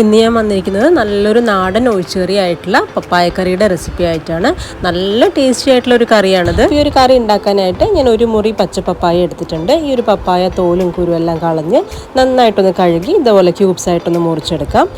ഇന്ന് ഞാൻ വന്നിരിക്കുന്നത് നല്ലൊരു നാടൻ ഒഴിച്ചുകറി ആയിട്ടുള്ള പപ്പായക്കറിയുടെ റെസിപ്പി ആയിട്ടാണ്. നല്ല ടേസ്റ്റി ആയിട്ടുള്ള ഒരു കറിയാണിത്. ഈ ഒരു കറി ഉണ്ടാക്കാനായിട്ട് ഞാൻ ഒരു മുറി പച്ച പപ്പായ എടുത്തിട്ടുണ്ട്. ഈ ഒരു പപ്പായ തോലും കുരും എല്ലാം കളഞ്ഞ് നന്നായിട്ടൊന്ന് കഴുകി ഇതുപോലെ ക്യൂബ്സ് ആയിട്ടൊന്ന് മുറിച്ചെടുക്കാം.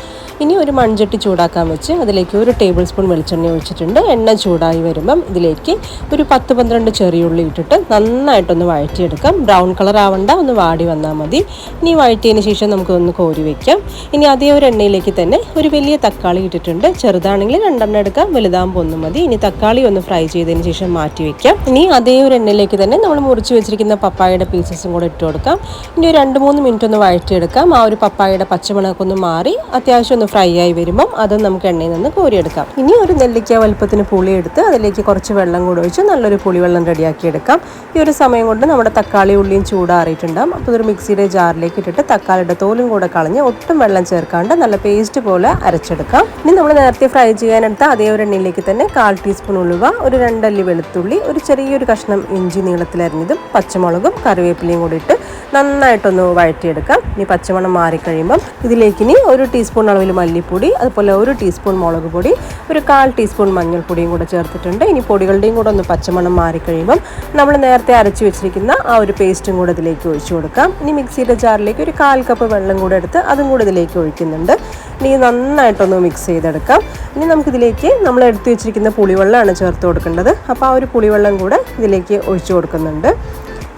ഇനി ഒരു മൺചട്ടി ചൂടാക്കാൻ വെച്ച് അതിലേക്ക് ഒരു ടേബിൾ സ്പൂൺ വെളിച്ചെണ്ണ ഒഴിച്ചിട്ടുണ്ട്. എണ്ണ ചൂടായി വരുമ്പം ഇതിലേക്ക് ഒരു പത്ത് പന്ത്രണ്ട് ചെറിയുള്ളി ഇട്ടിട്ട് നന്നായിട്ടൊന്ന് വഴറ്റിയെടുക്കാം. ബ്രൗൺ കളർ ആവണ്ട ഒന്ന് വാടി വന്നാൽ മതി. ഇനി വഴറ്റിയതിന് ശേഷം നമുക്കൊന്ന് കോരി വയ്ക്കാം ഇനി അതേ ഒരു എണ്ണയിലേക്ക് തന്നെ ഒരു വലിയ തക്കാളി ഇട്ടിട്ടുണ്ട്. ചെറുതാണെങ്കിൽ രണ്ടെണ്ണം എടുക്കാം വലുതാകുമ്പോൾ ഒന്ന് മതി. ഇനി തക്കാളി ഒന്ന് ഫ്രൈ ചെയ്തതിന് ശേഷം മാറ്റി വെക്കാം. ഇനി അതേ ഒരു എണ്ണയിലേക്ക് തന്നെ നമ്മൾ മുറിച്ച് വെച്ചിരിക്കുന്ന പപ്പായയുടെ പീസസും കൂടെ ഇട്ട് കൊടുക്കാം. ഇനി ഒരു രണ്ട് മൂന്ന് മിനിറ്റ് ഒന്ന് വഴറ്റിയെടുക്കാം. ആ ഒരു പപ്പായയുടെ പച്ചമുളകൊന്ന് മാറി അത്യാവശ്യം ഒന്ന് ഫ്രൈ ആയി വരുമ്പം അതും നമുക്ക് എണ്ണയിൽ നിന്ന് കോരിയെടുക്കാം. ഇനി ഒരു നെല്ലിക്ക വലുപ്പത്തിന് പുളി എടുത്ത് അതിലേക്ക് കുറച്ച് വെള്ളം കൂടെ ഒഴിച്ച് നല്ലൊരു പുളിവെള്ളം റെഡിയാക്കി എടുക്കാം ഈ ഒരു സമയം കൊണ്ട് നമ്മുടെ തക്കാളി ഉള്ളിയും ചൂടാറിയിട്ടുണ്ടാകും അപ്പോൾ ഒരു മിക്സിയുടെ ജാറിലേക്ക് ഇട്ടിട്ട് തക്കാളിയുടെ തോലും കൂടെ കളഞ്ഞ് ഒട്ടും വെള്ളം ചേർക്കാണ്ട് നല്ല പേസ്റ്റ് പോലെ അരച്ചെടുക്കാം. ഇനി നമ്മൾ നേരത്തെ ഫ്രൈ ചെയ്യാനെടുത്ത അതേ ഒരു എണ്ണയിലേക്ക് തന്നെ കാൽ ടീസ്പൂൺ ഉലുവ ഒരു രണ്ടല്ലി വെളുത്തുള്ളി ഒരു ചെറിയൊരു കഷ്ണം ഇഞ്ചി നീളത്തിലരിഞ്ഞതും പച്ചമുളകും കറിവേപ്പിലയും കൂടി ഇട്ട് നന്നായിട്ടൊന്ന് വഴറ്റിയെടുക്കാം. ഇനി പച്ചമണം മാറിക്കഴിയുമ്പം ഇതിലേക്ക് ഇനി ഒരു ടീസ്പൂൺ അളവിൽ മല്ലിപ്പൊടി അതുപോലെ ഒരു ടീസ്പൂൺ മുളക് പൊടി ഒരു കാൽ ടീസ്പൂൺ മഞ്ഞൾപ്പൊടിയും കൂടെ ചേർത്തിട്ടുണ്ട്. ഇനി പൊടികളുടെയും കൂടെ ഒന്ന് പച്ചമണം മാറിക്കഴിയുമ്പം നമ്മൾ നേരത്തെ അരച്ചു വെച്ചിരിക്കുന്ന ആ ഒരു പേസ്റ്റും കൂടെ ഇതിലേക്ക് ഒഴിച്ചു കൊടുക്കാം. ഇനി മിക്സിയുടെ ജാറിലേക്ക് ഒരു കാൽ കപ്പ് വെള്ളം കൂടെ എടുത്ത് അതും കൂടെ ഇതിലേക്ക് ഒഴിക്കുന്നുണ്ട്. ഇനി നന്നായിട്ടൊന്ന് മിക്സ് ചെയ്തെടുക്കാം. ഇനി നമുക്കിതിലേക്ക് നമ്മൾ എടുത്തു വെച്ചിരിക്കുന്ന പുളിവെള്ളമാണ് ചേർത്ത് കൊടുക്കേണ്ടത്. അപ്പോൾ ആ ഒരു പുളിവെള്ളം കൂടെ ഇതിലേക്ക് ഒഴിച്ചു കൊടുക്കുന്നുണ്ട്.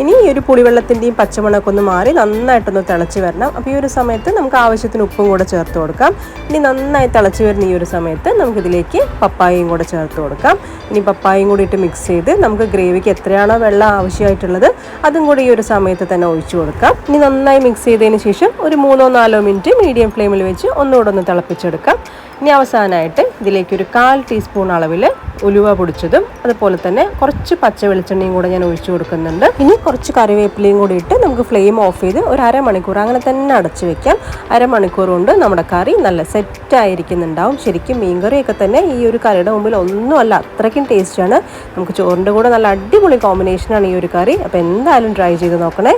ഇനി ഈ ഒരു പുളിവെള്ളത്തിന്റെയും പച്ചമുളകൊക്കെ ഒന്ന് മാറി നന്നായിട്ടൊന്ന് തിളച്ച് വരണം. അപ്പോൾ ഈ ഒരു സമയത്ത് നമുക്ക് ആവശ്യത്തിന് ഉപ്പും കൂടെ ചേർത്ത് കൊടുക്കാം. ഇനി നന്നായി തിളച്ച് വരുന്ന ഈ ഒരു സമയത്ത് നമുക്കിതിലേക്ക് പപ്പായയും കൂടെ ചേർത്ത് കൊടുക്കാം. ഇനി പപ്പായയും കൂടി ഇട്ട് മിക്സ് ചെയ്ത് നമുക്ക് ഗ്രേവിക്ക് എത്രയാണോ വെള്ളം ആവശ്യമായിട്ടുള്ളത് അതും കൂടി ഈ ഒരു സമയത്ത് തന്നെ ഒഴിച്ചു കൊടുക്കാം. ഇനി നന്നായി മിക്സ് ചെയ്തതിന് ശേഷം ഒരു മൂന്നോ നാലോ മിനിറ്റ് മീഡിയം ഫ്ലെയിമിൽ വെച്ച് ഒന്നുകൂടെ ഒന്ന് തിളപ്പിച്ചെടുക്കാം. ഇനി അവസാനമായിട്ട് ഇതിലേക്ക് ഒരു കാൽ ടീസ്പൂൺ അളവിൽ ഉലുവ പൊടിച്ചതും അതുപോലെ തന്നെ കുറച്ച് പച്ച വെളിച്ചെണ്ണയും കൂടെ ഞാൻ ഒഴിച്ചു കൊടുക്കുന്നുണ്ട്. ഇനി കുറച്ച് കറിവേപ്പിലയും കൂടി ഇട്ട് നമുക്ക് ഫ്ലെയിം ഓഫ് ചെയ്ത് ഒരു അരമണിക്കൂർ അങ്ങനെ തന്നെ അടച്ചു വെക്കാം. അരമണിക്കൂർ കൊണ്ട് നമ്മുടെ കറി നല്ല സെറ്റായിരിക്കുന്നുണ്ടാവും ശരിക്കും മീൻകറിയൊക്കെ തന്നെ ഈ ഒരു കറിയുടെ മുമ്പിൽ ഒന്നുമല്ല അത്രയ്ക്കും ടേസ്റ്റാണ് നമുക്ക് ചോറിന്റെ കൂടെ നല്ല അടിപൊളി കോമ്പിനേഷനാണ് ഈ ഒരു കറി. അപ്പോൾ എന്തായാലും ട്രൈ ചെയ്ത് നോക്കണേ.